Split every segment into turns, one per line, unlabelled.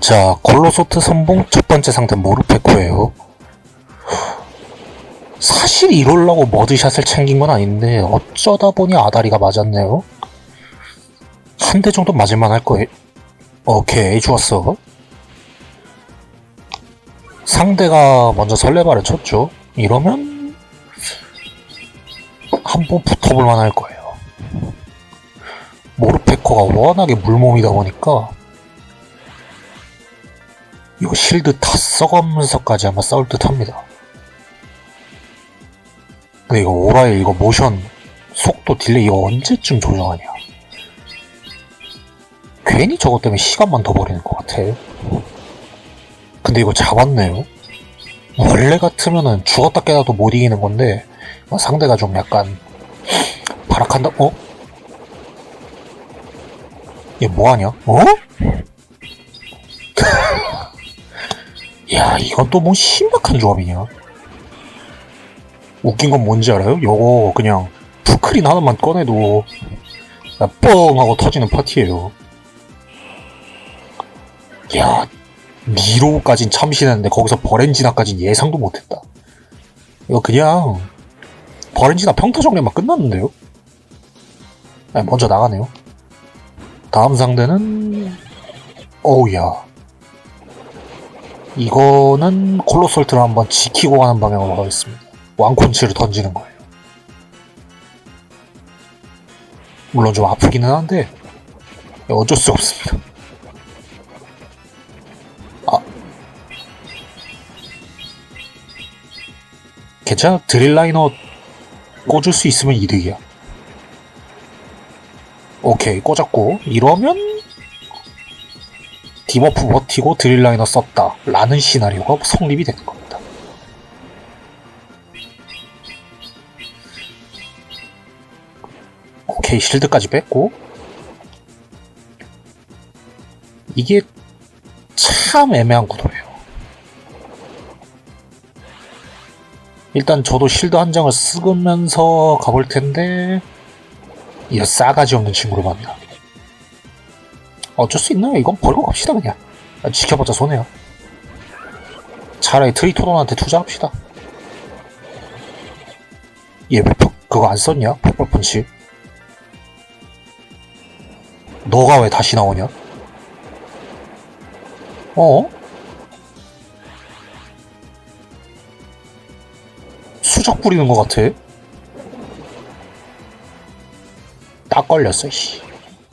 자, 콜로소트 선봉 첫 번째 상대 모르페코예요. 사실 이럴라고 머드샷을 챙긴 건 아닌데 어쩌다 보니 아다리가 맞았네요. 한 대 정도 맞을만 할 거예요. 오케이, 좋았어. 상대가 먼저 설레발을 쳤죠. 이러면 한번 붙어볼 만할 거예요. 모르페코가 워낙에 물몸이다 보니까 이거 실드 다 써가면서까지 아마 싸울 듯 합니다. 근데 이거 오라일 이거 모션 속도 딜레이 이거 언제쯤 조정하냐. 괜히 저것 때문에 시간만 더 버리는 것 같아. 근데 이거 잡았네요. 원래 같으면은 죽었다 깨나도 못 이기는 건데 어, 상대가 좀 약간 발악한다. 어? 얘 뭐하냐? 어? 야, 이건 또뭐 신박한 조합이냐? 웃긴 건 뭔지 알아요? 요거 그냥 푸크린 하나만 꺼내도 야, 뻥 하고 터지는 파티예요. 야, 니로까진 참신했는데 거기서 버렌지나까진 예상도 못했다. 이거 그냥 버렌지나 평타 정리만 끝났는데요? 아, 먼저 나가네요. 다음 상대는 어우야 이거는 콜로솔트를 한번 지키고 가는 방향으로 가겠습니다. 왕콘치를 던지는 거예요. 물론 좀 아프기는 한데 어쩔 수 없습니다. 아 괜찮아 드릴라이너 꽂을 수 있으면 이득이야. 오케이 꽂았고 이러면 디버프 버티고 드릴라이너 썼다 라는 시나리오가 성립이 되는 겁니다. 오케이 실드까지 뺐고 이게 참 애매한 구도예요. 일단 저도 실드 한 장을 쓰면서 가볼 텐데 이 싸가지 없는 친구를 만나. 어쩔 수 있나요? 이건 버리고 갑시다 그냥. 아, 지켜봤자 손해야. 차라리 트리토돈한테 투자합시다. 얘왜 그거 안 썼냐? 폭발 펀치. 너가 왜 다시 나오냐? 어? 수작 부리는 것 같아. 딱 걸렸어, 씨.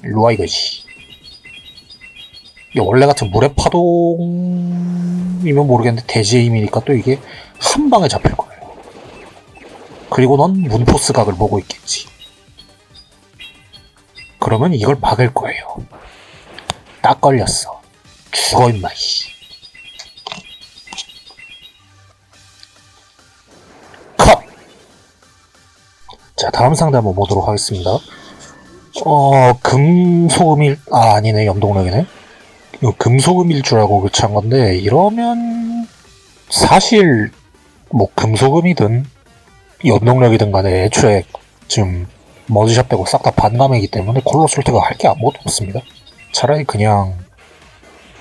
일로와, 이거, 씨. 원래 같은 물의 파동이면 모르겠는데, 대지의 힘이니까 또 이게 한 방에 잡힐 거예요. 그리고 넌 문포스 각을 보고 있겠지. 그러면 이걸 막을 거예요. 딱 걸렸어. 죽어, 임마, 씨. 컷! 자, 다음 상대 한번 보도록 하겠습니다. 어, 금소금일, 아, 아니네, 염동력이네. 금소금일 줄 알고 그치한 건데, 이러면, 사실, 뭐, 금소금이든, 염동력이든 간에 애초에 지금 머드샷 빼고 싹 다 반감이기 때문에 콜로솔트가 할 게 아무것도 없습니다. 차라리 그냥,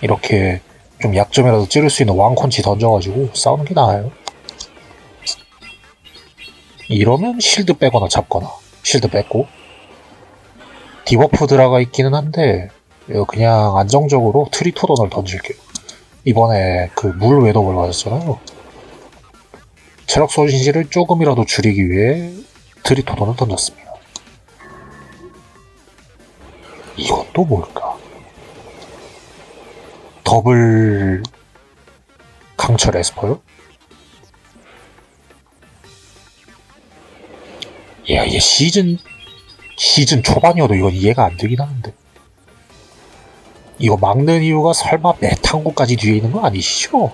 이렇게 좀 약점이라도 찌를 수 있는 왕콘치 던져가지고 싸우는 게 나아요. 이러면 실드 빼거나 잡거나, 실드 뺐고, 디버프 들어가 있기는 한데 그냥 안정적으로 트리토돈을 던질게요. 이번에 그 물 외독을 맞았잖아요. 체력 소진시를 조금이라도 줄이기 위해 트리토돈을 던졌습니다. 또 뭘까? 더블 강철 에스퍼요? 야, 얘 시즌 시즌 초반이어도 이건 이해가 안 되긴 하는데. 이거 막는 이유가 설마 메탄고까지 뒤에 있는 거 아니시죠?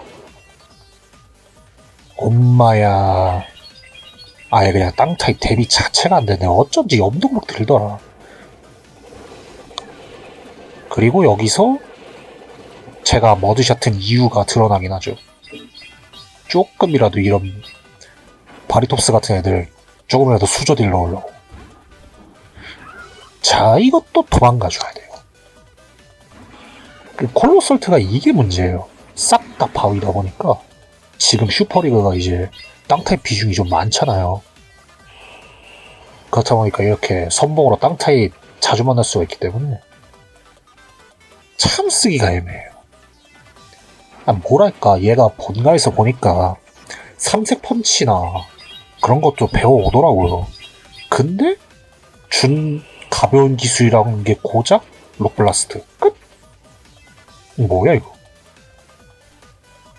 엄마야. 아예 그냥 땅 타입 대비 자체가 안 되네. 어쩐지 염동력 들더라. 그리고 여기서 제가 머드샷은 이유가 드러나긴 하죠. 조금이라도 이런 바리톱스 같은 애들 조금이라도 수저딜 넣으려고. 자, 이것도 도망가줘야 돼요. 그 콜로솔트가 이게 문제예요. 싹 다 바위다 보니까 지금 슈퍼리그가 이제 땅타입 비중이 좀 많잖아요. 그렇다 보니까 이렇게 선봉으로 땅타입 자주 만날 수가 있기 때문에 참 쓰기가 애매해요. 아, 뭐랄까 얘가 본가에서 보니까 삼색 펀치나 그런 것도 배워오더라고요. 근데 준 가벼운 기술이라는 게 고작 록블라스트 끝? 뭐야 이거?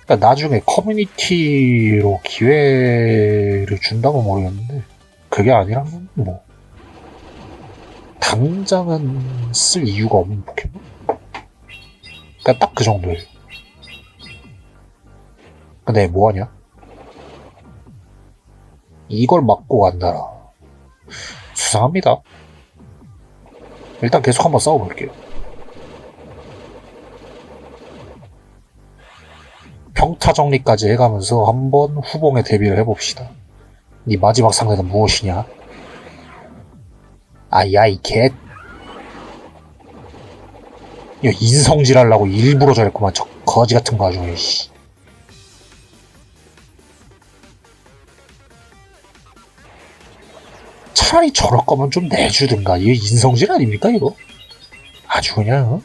그러니까 나중에 커뮤니티로 기회를 준다고 모르겠는데 그게 아니라면 뭐 당장은 쓸 이유가 없는 포켓몬? 그러니까 딱 그 정도예요. 근데 뭐하냐? 이걸 맞고 간다라. 수상합니다. 일단 계속 한번 싸워볼게요. 평타 정리까지 해가면서 한번 후봉에 데뷔를 해봅시다. 네 마지막 상대는 무엇이냐? 아야 이 개. 야, 인성질 하려고 일부러 저랬구만 저 거지 같은 거 아주 씨. 차라리 저럴 거면 좀 내주든가 이게 인성질 아닙니까 이거? 아주 그냥 어?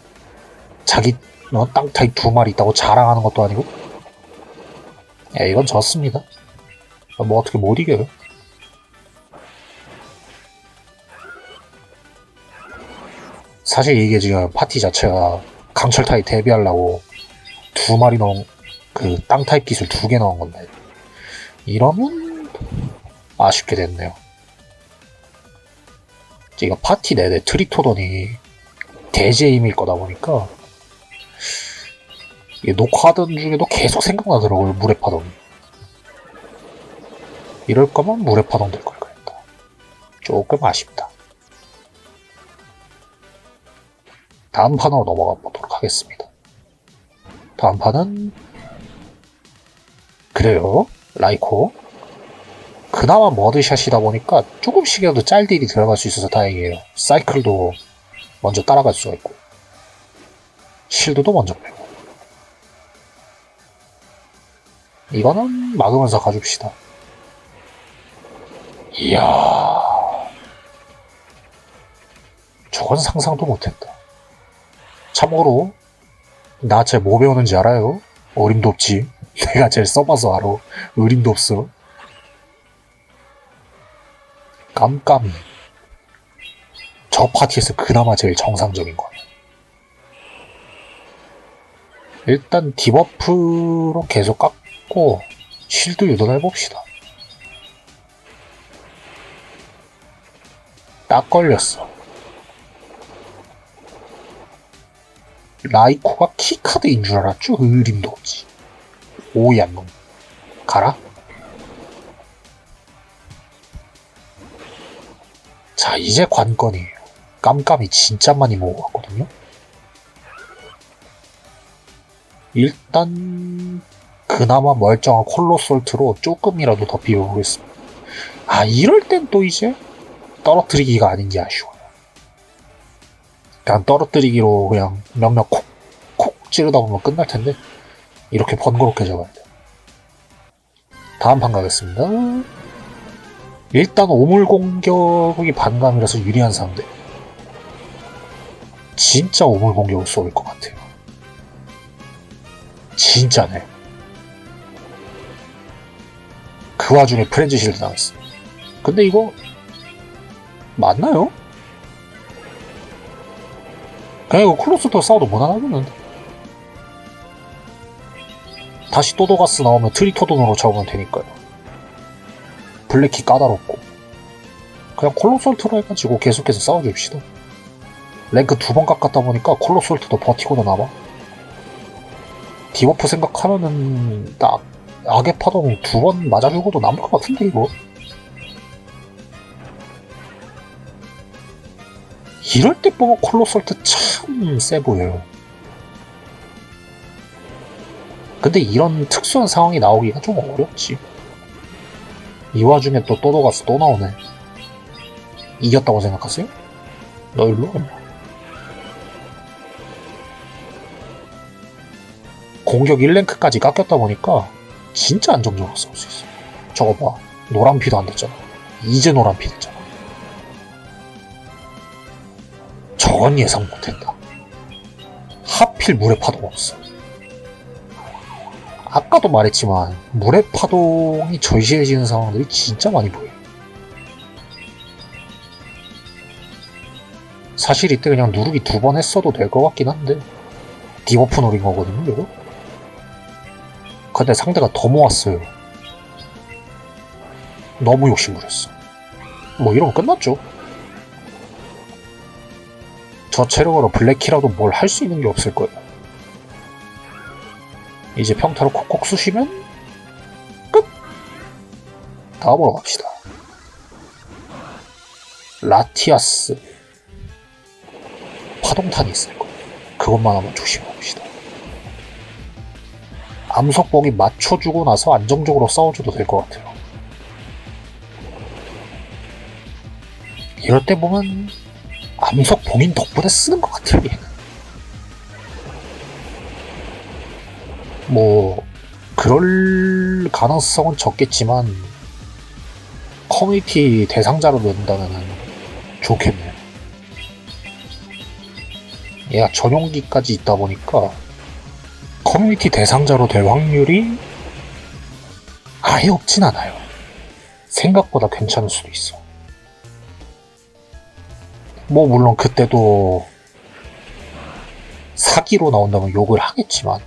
자기 어, 땅타이 두 마리 있다고 자랑하는 것도 아니고 야 이건 졌습니다. 뭐 어떻게 못 이겨요? 사실 이게 지금 파티 자체가 강철 타입 데뷔하려고 두 마리 넣은 그 땅 타입 기술 두 개 넣은 건데. 이러면 아쉽게 됐네요. 이거 파티 내내 트리토돈이 대제임일 거다 보니까 녹화하던 중에도 계속 생각나더라고요 물의 파동이. 이럴 거면 물의 파동 될 걸 그랬다. 조금 아쉽다. 다음 판으로 넘어가 보도록 하겠습니다. 다음 판은 그래요 라이코 그나마 머드샷이다 보니까 조금씩이라도 짤딜이 들어갈 수 있어서 다행이에요. 사이클도 먼저 따라갈 수가 있고 실드도 먼저 빼고 이거는 막으면서 가줍시다. 이야 저건 상상도 못했다. 참고로 나 쟤 뭐 배우는지 알아요? 어림도 없지. 내가 쟤 써봐서 알아. 어림도 없어. 깜깜이. 저 파티에서 그나마 제일 정상적인 거야. 일단 디버프로 계속 깎 고 실드 유도를 해봅시다. 딱 걸렸어. 라이코가 키카드인 줄 알았죠? 의림도 없지. 오얀 놈. 가라. 자, 이제 관건이에요. 깜깜이 진짜 많이 모아왔거든요. 일단 그나마 멀쩡한 콜로솔트로 조금이라도 더 비워보겠습니다. 아, 이럴 땐 또 이제 떨어뜨리기가 아닌 게 아쉬워요. 그냥 떨어뜨리기로 그냥 몇몇 콕, 콕 찌르다 보면 끝날 텐데, 이렇게 번거롭게 잡아야 돼. 다음 판 가겠습니다. 일단 오물 공격이 반감이라서 유리한 상대. 진짜 오물 공격을 쏠 것 같아요. 진짜네. 그 와중에 프렌즈 실드 나왔어. 근데 이거 맞나요? 그냥 이거 클로스터 싸워도 무난하겠는데. 다시 또도가스 나오면 트리토돈으로 잡으면 되니까요. 블랙키 까다롭고. 그냥 콜로솔트로 해가지고 계속해서 싸워줍시다. 랭크 두 번 깎았다 보니까 콜로솔트도 버티고도 남아. 디버프 생각하면은 딱 악의 파동 두번 맞아주고도 남을 것 같은데 이거. 이럴 때 보면 콜로솔트 참 세 보여요. 근데 이런 특수한 상황이 나오기가 좀 어렵지. 이 와중에 또 또도가스 또 나오네. 이겼다고 생각하세요? 너 일로 와. 공격 1랭크까지 깎였다 보니까 진짜 안정적으로 싸울 수 있어. 저거 봐. 노란 피도 안 됐잖아. 이제 노란 피 됐잖아. 저건 예상 못했다. 하필 물의 파도가 없어. 아까도 말했지만 물의 파동이 절실해지는 상황들이 진짜 많이 보여. 사실 이때 그냥 누르기 두 번 했어도 될 것 같긴 한데 디버프 노린 거거든요, 이거. 근데 상대가 더 모았어요. 너무 욕심부렸어. 뭐 이러면 끝났죠. 저 체력으로 블랙키라도 뭘 할 수 있는 게 없을 거예요. 이제 평타로 콕콕 쑤시면 끝! 다음으로 갑시다. 라티아스. 파동탄이 있을 거예요. 그것만 한번 조심해 봅시다. 암석봉이 맞춰주고 나서 안정적으로 싸워줘도 될 것 같아요. 이럴 때 보면 암석 봉인 덕분에 쓰는 것 같아요. 뭐 그럴 가능성은 적겠지만 커뮤니티 대상자로 된다면 좋겠네요. 얘가 전용기까지 있다 보니까 커뮤니티 대상자로 될 확률이 아예 없진 않아요. 생각보다 괜찮을 수도 있어. 뭐 물론 그때도 사기로 나온다면 욕을 하겠지만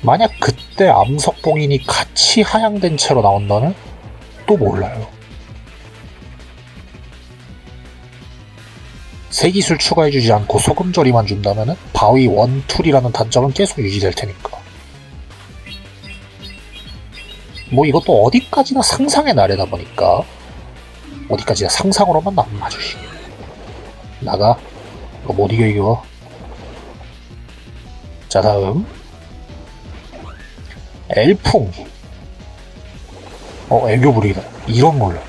만약 그때 암석봉인이 같이 하향된 채로 나온다면 또 몰라요. 새 기술 추가해주지 않고 소금 조리만 준다면 바위 원툴이라는 단점은 계속 유지될 테니까. 뭐 이것도 어디까지나 상상의 나래다 보니까 어디까지나 상상으로만 남아주시게. 나가. 못 이겨 이거. 자 다음 엘풍. 어 애교 부리다. 이런 몰라.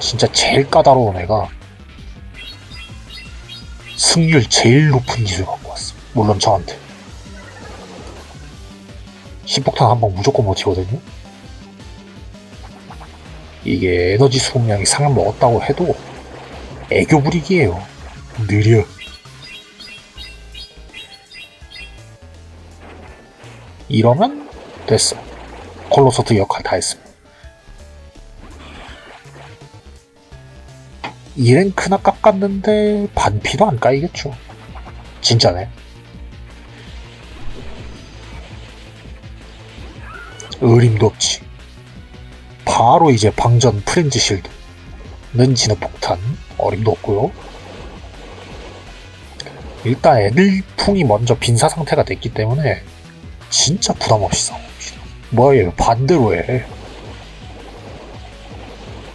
진짜 제일 까다로운 애가 승률 제일 높은 기술 갖고 왔어. 물론 저한테. 10폭탄 한방 무조건 버티거든요. 이게 에너지 수급량이 상을 먹었다고 해도 애교 부리기예요. 느려. 이러면 됐어. 콜로서트 역할 다 했습니다. 2랭크나 깎았는데 반피도 안 까이겠죠. 진짜네. 의림도 없지. 바로 이제 방전 프렌즈 실드. 는지는 폭탄. 어림도 없고요. 일단 애들풍이 먼저 빈사 상태가 됐기 때문에 진짜 부담 없이 싸워봅시다. 뭐야 얘 반대로 해.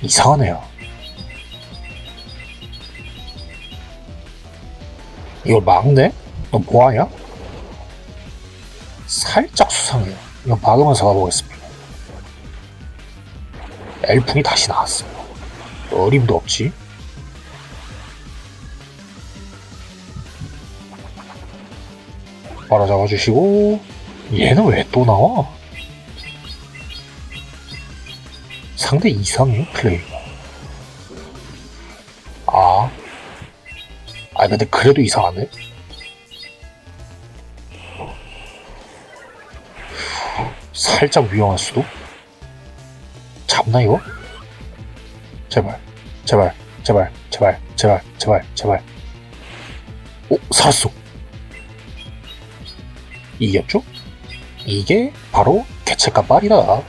이상하네요. 이걸 막네? 너 뭐하냐? 살짝 수상해요. 이거 막으면서 가보겠습니다. 엘풍이 다시 나왔어요. 어림도 없지. 바로 잡아주시고 얘는 왜 또 나와? 상대 이상해 플레이 아 근데 그래도 이상한데? 살짝 위험할 수도? 잡나 이거? 제발, 제발, 제발, 제발, 제발, 제발, 제발. 오, 살았어. 이겼죠? 이게 바로 개체값 빨이다.